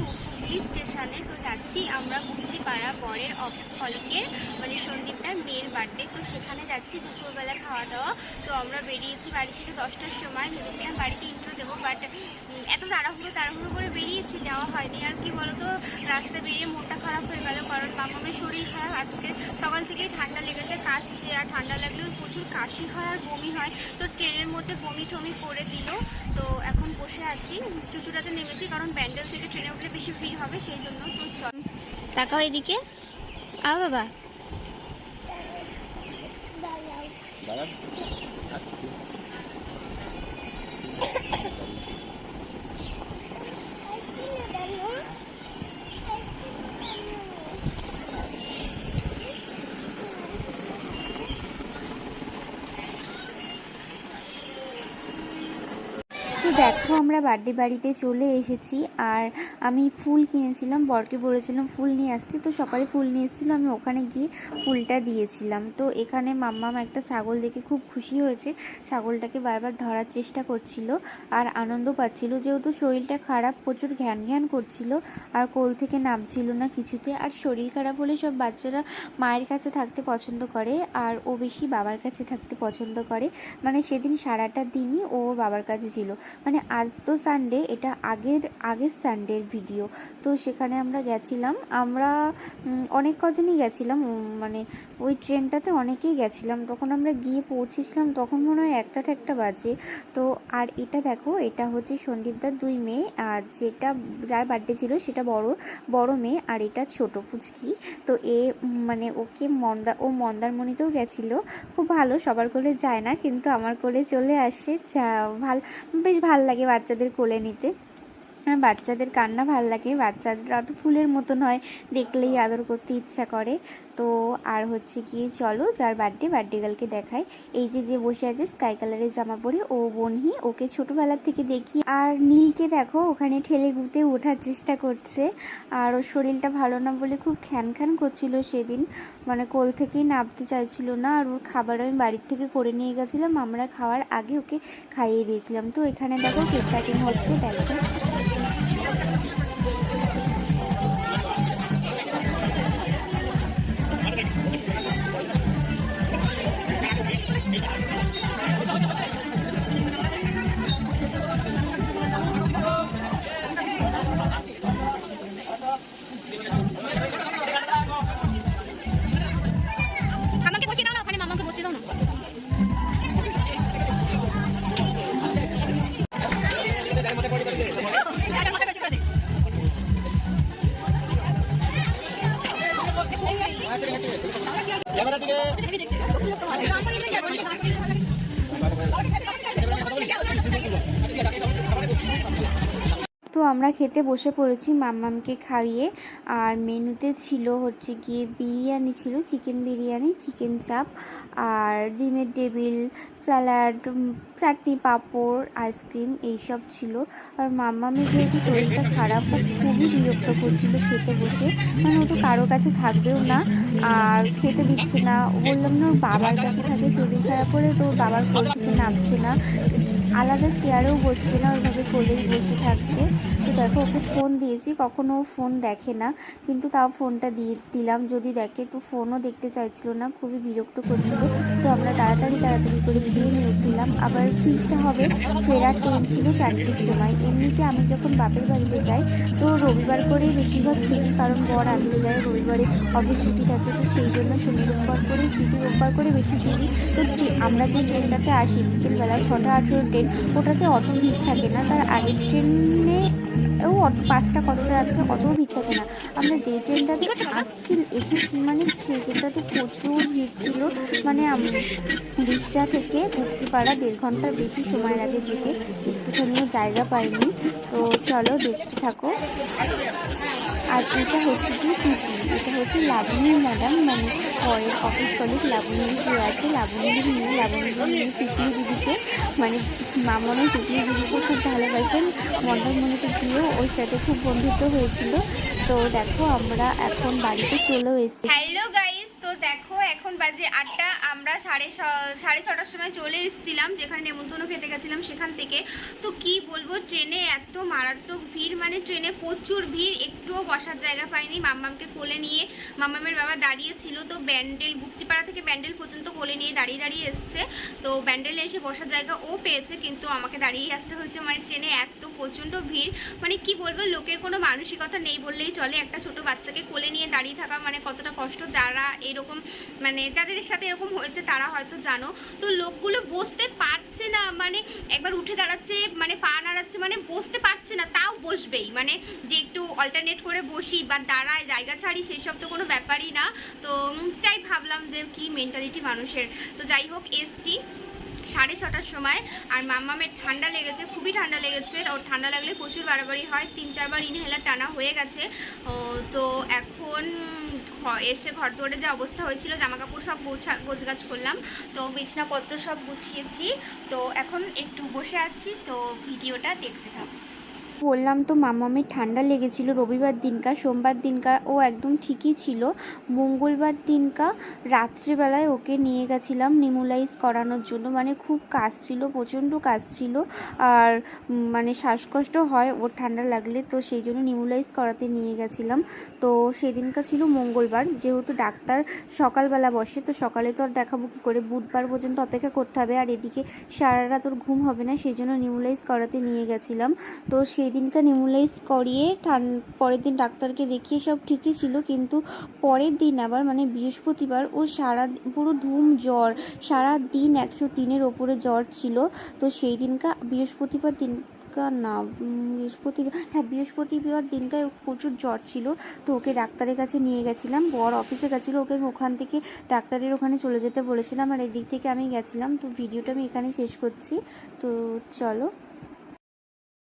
হুগলি স্টেশনে তো যাচ্ছি আমরা গুপ্তিপাড়া বরের অফিস কলিগের মানে সন্দীপদার মেয়ের বার্থডে তো সেখানে যাচ্ছি, দুপুরবেলা খাওয়া দাওয়া। তো আমরা বেরিয়েছি বাড়ি থেকে দশটার সময়। ভেবেছিলাম বাড়িতে ইন্ট্রো দেবো বাট এত তাড়াহুড়ো তাড়াহুড়ো করে বেরিয়েছি দেওয়া হয়নি। আর কি বলতো, রাস্তা বেরিয়ে মনটা খারাপ হয়ে গেল, কারণ মামামের শরীর খারাপ। আজকে সকাল থেকেই ঠান্ডা লেগেছে, কাশছে, আর ঠান্ডা লাগলেও প্রচুর কাশি হয় আর বমি হয়। তো ট্রেনের মধ্যে বমি টমি করে দিল। তো এখন বসে আছি। চুচুড়াতে নেমেছি, কারণ ব্যান্ডেল থেকে ট্রেনে উঠলে বেশি ভিড় হবে, সেই জন্য। তো চল। তাকাও এদিকে। আ বাবা দাঁড়ান আসছি তো দেখো, আমরা বার্থডে বাড়িতে চলে এসেছি আর আমি ফুল কিনেছিলাম, বরকে বলেছিলাম ফুল নিয়ে আসতে, তো সকালে ফুল নিয়ে এসেছিল, আমি ওখানে গিয়ে ফুলটা দিয়েছিলাম। তো এখানে মাম্মাম একটা ছাগল দেখে খুব খুশি হয়েছে, ছাগলটাকে বারবার ধরার চেষ্টা করছিল আর আনন্দ পাচ্ছিল, যেহেতু শরীরটা খারাপ, প্রচুর ঘ্যান ঘ্যান করছিল আর কোল থেকে নামছিল না কিছুতে আর শরীর খারাপ হলে সব বাচ্চারা মায়ের কাছে থাকতে পছন্দ করে আর ও বেশি বাবার কাছে থাকতে পছন্দ করে। মানে সেদিন সারাটা দিনই ও বাবার কাছে ছিল। মানে আজ তো সানডে এটা আগের আগের সানডের ভিডিও তো সেখানে আমরা গেছিলাম। আমরা অনেক কজনই গেছিলাম। মানে ওই ট্রেনটাতে অনেকেই গেছিলাম। তখন আমরা গিয়ে পৌঁছেছিলাম, তখন মনে হয় একটা একটা বাজে। তো আর এটা দেখো, এটা হচ্ছে সন্দীপদার দুই মেয়ে। আর যেটা, যার বার্থডে ছিল সেটা বড় বড় মেয়ে। আর এটা ছোট পুচকি। তো এ মানে ওকে মন্দা, ও মন্দারমণিতেও গেছিল। খুব ভালো, সবার কোলে যায় না, কিন্তু আমার কোলে চলে আসে। ভালো, বেশ ভালো লাগে বাচ্চাদের কোলে নিতে। আর বাচ্চাদের কান্না ভালো লাগে। বাচ্চারা তো ফুলের মতন হয়, দেখলেই আদর করতে ইচ্ছা করে। তো আর হচ্ছে কি চলো, যার বার্থডে বার্থডে গার্লকে দেখায় এই যে যে বসে আছে স্কাই কালারের জামা পরে, ও বনহি, ওকে ছোটোবেলার থেকে দেখি। আর নীলকে দেখো, ওখানে ঠেলে গুতে ওঠার চেষ্টা করছে। আর ওর শরীরটা ভালো না বলে খুব খ্যান খ্যান করছিল সেদিন। মানে কোল থেকেই নামতে চাইছিল না, আর ওর খাবার আমি বাড়ির থেকে করে নিয়ে গেছিলাম। আমরা খাওয়ার আগে ওকে খাইয়ে দিয়েছিলাম। তো এখানে দেখো কেক কাটিং হচ্ছে, দেখো। আমাকে বসিয়ে দাও না ওখানে মামাকে বসিয়ে দাও না। ক্যামেরা দিকে। তো আমরা খেতে বসে পড়েছি মাম্মামকে খাইয়ে। আর মেনুতে ছিল হচ্ছে গিয়ে বিরিয়ানি ছিল, চিকেন বিরিয়ানি, চিকেন চাপ, আর ডিমের table salad chutney, papad, ice cream এইসব ছিল। আর মাম্মামের যেহেতু শরীরটা খারাপ খুবই বিরক্ত করছিল খেতে বসে। মানে ও তো কারও কাছে থাকবেও না, আর খেতে দিচ্ছে না। বললাম, না, ওর বাবার কাছে থাকে, শরীর খারাপ হলে তো ওর বাবার কোল থেকে নামছে না। আলাদা চেয়ারেও বসছে না, ওইভাবে কোলেই বসে থাকবে। তো দেখো, ওকে ফোন দিয়েছি, কখনো ও ফোন দেখে না, কিন্তু তাও ফোনটা দিয়ে দিলাম। যদি দেখে, তো ফোনও দেখতে চাইছিল না, খুবই বিরক্ত করছিল। তো আমরা তাড়াতাড়ি তাড়াতাড়ি করে খেয়ে নিয়েছিলাম, আবার ফিরতে হবে। ফেরার ট্রেন ছিল চারটের সময়। এমনিতে আমি যখন বাপের বাড়িতে যাই, তো রবিবার করেই বেশিরভাগ ফিরি, কারণ বর আনতে যায়, রবিবারে অফিস ছুটি থাকে, তো সেই জন্য শনি রোববার করে ফিরি, রোববার করে বেশি ফিরি। তো আমরা যে ট্রেনটাতে আসি বিকেলবেলা ছটা, আঠেরো ট্রেন ওটাতে অত ভিড় থাকে না। তার আগের ট্রেনে ও অটো পাঁচটা কতটা আছে অটোও ভিড় থাকে না। আমরা যে ট্রেনটাতে আসছি, এসেছি মানে সেই ট্রেনটাতে প্রচুর ভিড় ছিল। মানে বিশটা থেকে মুক্তিপাড়া দেড় ঘণ্টার বেশি সময় লাগে যেতে। একটুখানিও জায়গা পাইনি। তো চলো দেখতে থাকো। আর এটা হচ্ছে যে পিপি, এটা হচ্ছে লাবণী ম্যাডাম মানে পরের অফিস কলিগ লাবণী যে আছে লাবণীর মেয়ে লাবণীর মেয়ে পিপলি দিদিকে মানে মামনে পিপলি দিদিকে খুব ভালোবাসেন। মন্দারমণিতে দিয়েও ওর সাথে খুব বন্ধুত্ব হয়েছিল। তো দেখো, আমরা এখন বাড়িতে চলেও এসেছি। হ্যালো এখন বাজে আটটা। আমরা সাড়ে সাড়ে ছটার সময় চলে এসেছিলাম, যেখানে নেমন্তন্ন খেতে গেছিলাম সেখান থেকে। তো কি বলব, ট্রেনে এত মারাত্মক ভিড় মানে ট্রেনে প্রচুর ভিড়, একটুও বসার জায়গা পাইনি মাম্মামকে কোলে নিয়ে। মাম্মামের বাবা দাঁড়িয়ে ছিল, তো ব্যান্ডেল, গুপ্তিপাড়া থেকে ব্যান্ডেল পর্যন্ত কোলে নিয়ে দাঁড়িয়ে দাঁড়িয়ে এসছে। তো ব্যান্ডেলে এসে বসার জায়গা ও পেয়েছে, কিন্তু আমাকে দাঁড়িয়ে আসতে হয়েছে। মানে ট্রেনে এত প্রচণ্ড ভিড় মানে কি বলব, লোকের কোনো মানসিকতা নেই বললেই চলে। একটা ছোট বাচ্চাকে কোলে নিয়ে দাঁড়িয়ে থাকা মানে কতটা কষ্ট, যারা এরকম মানে যাদের সাথে এরকম হয়েছে তারা হয়তো জানো। তো লোকগুলো বসতে পারছে না মানে একবার উঠে দাঁড়াচ্ছে মানে পা নাড়াচ্ছে মানে বসতে পারছে না, তাও বসবেই। মানে যে একটু অল্টারনেট করে বসি বা দাঁড়ায়, জায়গা ছাড়ি সেই সব তো কোনো ব্যাপারই না। তো চাই ভাবলাম যে কি মেন্টালিটি মানুষের। তো যাই হোক, এসছি। ছটার সময় আর মাম্মামের ঠান্ডা লেগেছে, খুবই ঠান্ডা লেগেছে। ওর ঠান্ডা লাগলে প্রচুর বাড়াবাড়ি হয়, তিন চারবার ইনহেলার টানা হয়ে গেছে। তো এখন এসে ঘর দৌড়ে যে অবস্থা হয়েছিল জামা কাপড় সব গোছা, গোছগাছ করলাম। তো বিছনাপত্র সব গুছিয়েছি। তো এখন একটু বসে আছি, তো ভিডিওটা দেখতে থাকো। বললাম তো মামামের ঠান্ডা লেগেছিল রবিবার দিনকা সোমবার দিনকা ও একদম ঠিকই ছিল। মঙ্গলবার দিনকা রাত্রেবেলায় ওকে নিয়ে গেছিলাম নিমুলাইজ করানোর জন্য। মানে খুব কাজ ছিল, প্রচণ্ড কাজ ছিল। আর মানে শ্বাসকষ্ট হয়, ওর ঠান্ডা লাগলে, তো সেই জন্য নিমুলাইজ করাতে নিয়ে গেছিলাম। তো সেদিনকা ছিল মঙ্গলবার, যেহেতু ডাক্তার সকালবেলা বসে, তো সকালে তো আর দেখাবো কী করে, বুধবার পর্যন্ত অপেক্ষা করতে হবে। আর এদিকে সারা রাত ওর ঘুম হবে না, সেই জন্য নিমুলাইজ করাতে নিয়ে গেছিলাম। তো সেই দিনকা নিমুলাইজ করিয়ে ঠান, পরের দিন ডাক্তারকে দেখিয়ে সব ঠিকই ছিল, কিন্তু পরের দিন আবার মানে বৃহস্পতিবার ওর সারা পুরো ধুম জ্বর, সারা দিন একশো তিনের ওপরে জ্বর ছিল। তো সেই দিনকা বৃহস্পতিবার দিন না বৃহস্পতিবার হ্যাঁ বৃহস্পতিবার দিনকায় ওর প্রচুর জ্বর ছিল। তো ওকে ডাক্তারের কাছে নিয়ে গেছিলাম, বর অফিসে গেছিল, ওকে ওখান থেকে ডাক্তারের ওখানে চলে যেতে বলেছিলাম, আর এদিক থেকে আমি গেছিলাম। তো ভিডিওটা আমি এখানে শেষ করছি। তো চলো।